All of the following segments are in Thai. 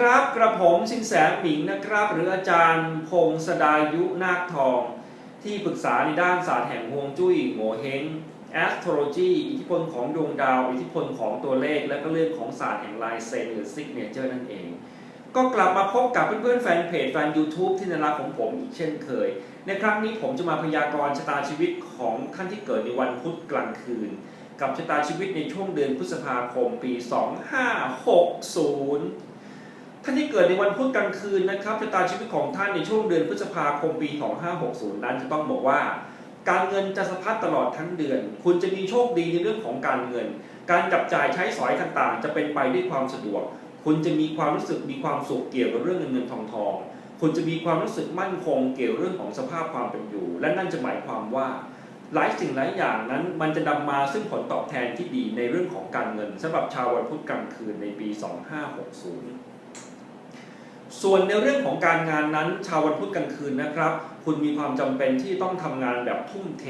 ครับ กระผมสินแสหมิงนะครับ หรืออาจารย์พงศดายุนาคทอง ที่ปรึกษาในด้านศาสตร์แห่งฮวงจุ้ยโงเฮง astrology อิทธิพลของดวงดาว อิทธิพลของตัวเลข และก็เรื่องของศาสตร์แห่งลายเซ็นหรือ signature นั่นเอง ก็กลับมาพบกับเพื่อนๆแฟนเพจแฟน YouTube ที่นารักของผมอีกเช่นเคย ในครั้งนี้ผมจะมาพยากรณ์ชะตาชีวิตของท่านที่เกิดในวันพุธกลางคืน กับชะตาชีวิตในช่วงเดือนพฤษภาคมปี 2560 ท่านที่เกิดในวันพุธกลางคืนนะครับชะตาชีวิตของท่านในช่วงเดือนพฤษภาคมปี 2560 นั้นจะต้องบอกว่า การเงินจะสะพัดตลอดทั้งเดือน คุณจะมีโชคดีในเรื่องของการเงิน การจับจ่ายใช้สอยต่างๆ จะเป็นไปด้วยความสะดวก คุณจะมีความรู้สึกมีความสุขเกี่ยวกับเรื่องเงินเงินทองทองคุณจะมีความรู้สึกมั่นคงเกี่ยวเรื่องของสภาพความเป็นอยู่ และนั่นจะหมายความว่า หลายสิ่งหลายอย่างนั้นมันจะนำมาซึ่งผลตอบแทนที่ดีในเรื่องของการเงินสำหรับชาววันพุธกลางคืนในปี 2560 ส่วนในเรื่องของการงานนั้น ชาววันพุธกลางคืนนะครับ คุณมีความจำเป็นที่ต้องทำงานแบบทุ่มเท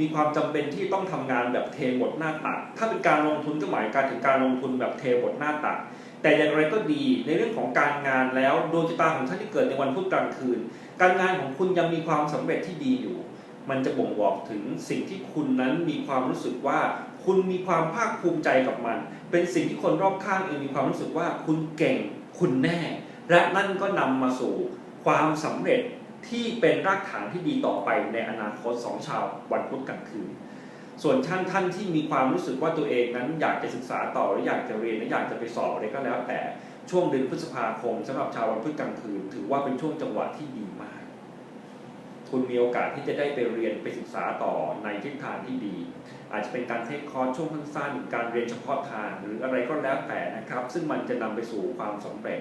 มีความจำเป็นที่ต้องทำงานแบบเทหมดหน้าตักถ้าเป็นการลงทุนก็หมายการถึงการลงทุนแบบเทหมดหน้าตักแต่อย่างไรก็ดีในเรื่องของการงานแล้วดวงชะตาของท่านที่เกิดในวันพุธกลางคืน การงานของคุณยังมีความสำเร็จที่ดีอยู่ มันจะบ่งบอกถึงสิ่งที่คุณนั้นมีความรู้สึกว่า คุณมีความภาคภูมิใจกับมัน เป็นสิ่งที่คนรอบข้างเองมีความรู้สึกว่าคุณเก่งคุณแน่ และนั่นก็นำมาสู่ความสำเร็จที่เป็นรากฐานที่ดีต่อไปในอนาคตสองชาววันพุธกลางคืน ส่วนท่านท่านที่มีความรู้สึกว่าตัวเองนั้นอยากจะศึกษาต่อหรืออยากจะเรียนหรืออยากจะไปสอบอะไรก็แล้วแต่ช่วงเดือนพฤษภาคมสำหรับชาววันพุธกลางคืน ถือว่าเป็นช่วงจังหวะที่ดีมาก คุณมีโอกาสที่จะได้ไปเรียนไปศึกษาต่อในทิศทางที่ดี อาจจะเป็นการเทคคอร์สช่วงสั้นๆการเรียนเฉพาะทางหรืออะไรก็แล้วแต่นะครับ ซึ่งมันจะนำไปสู่ความสำเร็จ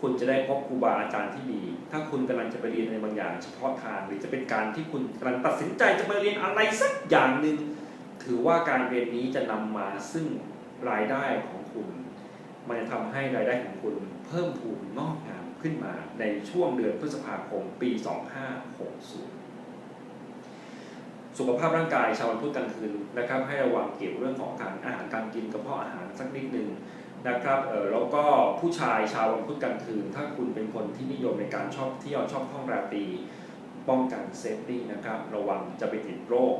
คุณจะได้พบครูบาอาจารย์ที่ดี ถ้าคุณกำลังจะไปเรียนในบางอย่าง เฉพาะทางหรือจะเป็นการที่คุณกำลังตัดสินใจจะไปเรียนอะไรสักอย่างหนึ่งถือว่าการเรียนนี้จะนำมาซึ่งรายได้ของคุณ มันจะทำให้รายได้ของคุณเพิ่มพูนงอกงามขึ้นมาในช่วงเดือนพฤษภาคมปี 2560 สุขภาพร่างกายชาววันพุธกลางคืนนะครับ ให้ระวังเกี่ยวเรื่องของการอาหารการกินกระเพาะอาหารสักนิดหนึ่ง นะครับเออแล้วก็ผู้ชายชาววันพุธกลางคืน ถ้าคุณเป็นคนที่นิยมในการชอบเที่ยวชอบท่องราตรีป้องกันเซฟตี้นะครับระวังจะไปติดโรค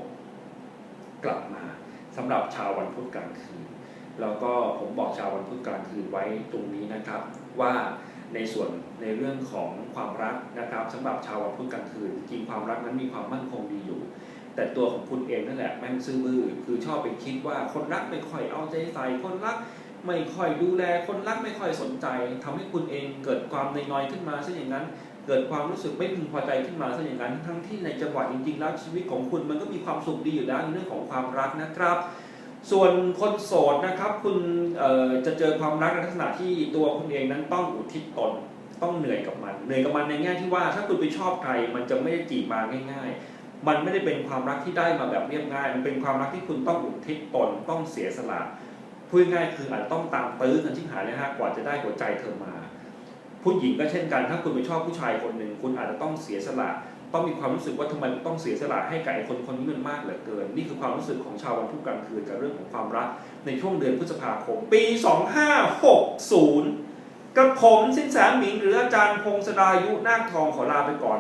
กลับมาสำหรับชาววันพุธกลางคืน แล้วก็ผมบอกชาววันพุธกลางคืนไว้ตรงนี้นะครับว่าในส่วนในเรื่องของความรักนะครับสำหรับชาววันพุธกลางคืนจริงความรักนั้นมีความมั่นคงดีอยู่ แต่ตัวของคุณเองนั่นแหละแม่งซื่อบื้อคือชอบไปคิดว่าคนรักไม่ค่อยเอาใจใส่คนรัก ไม่ค่อยดูแลคนรักไม่ค่อยสนใจทำให้คุณเองเกิดความในนอยขึ้นมาซะอย่างนั้น เกิดความรู้สึกไม่พึงพอใจขึ้นมาซะอย่างนั้น ทั้งที่ในจังหวะจริงๆแล้วชีวิตของคุณมันก็มีความสุขดีอยู่แล้วในเรื่องของความรักนะครับ ส่วนคนโสดนะครับคุณจะเจอความรักในลักษณะที่ตัวคุณเองนั้นต้องอุทิศตนต้องเหนื่อยกับมัน เหนื่อยกับมันในแง่ที่ว่า ถ้าคุณไปชอบใครมันจะไม่ได้จีบมาง่าย ๆ มันไม่ได้เป็นความรักที่ได้มาแบบเรียบง่าย มันเป็นความรักที่คุณต้องอุทิศตนต้องเสียสละ พูดง่ายคืออาจจะต้องตามตื้อกันชิบหายเลยฮะกว่าจะได้หัวใจเธอมา ผู้หญิงก็เช่นกัน ถ้าคุณไปชอบผู้ชายคนหนึ่ง คุณอาจจะต้องเสียสละ ต้องมีความรู้สึกว่าทำไมต้องเสียสละให้กับไอ้คนคนนี้มันมากเหลือเกิน นี่คือความรู้สึกของชาววันพุธกลางคืนกับเรื่องของความรัก ในช่วงเดือนพฤษภาคม ปี 2560 กับผมสินแสหมิงหรืออาจารย์พงศดายุนาคทองขอลาไปก่อน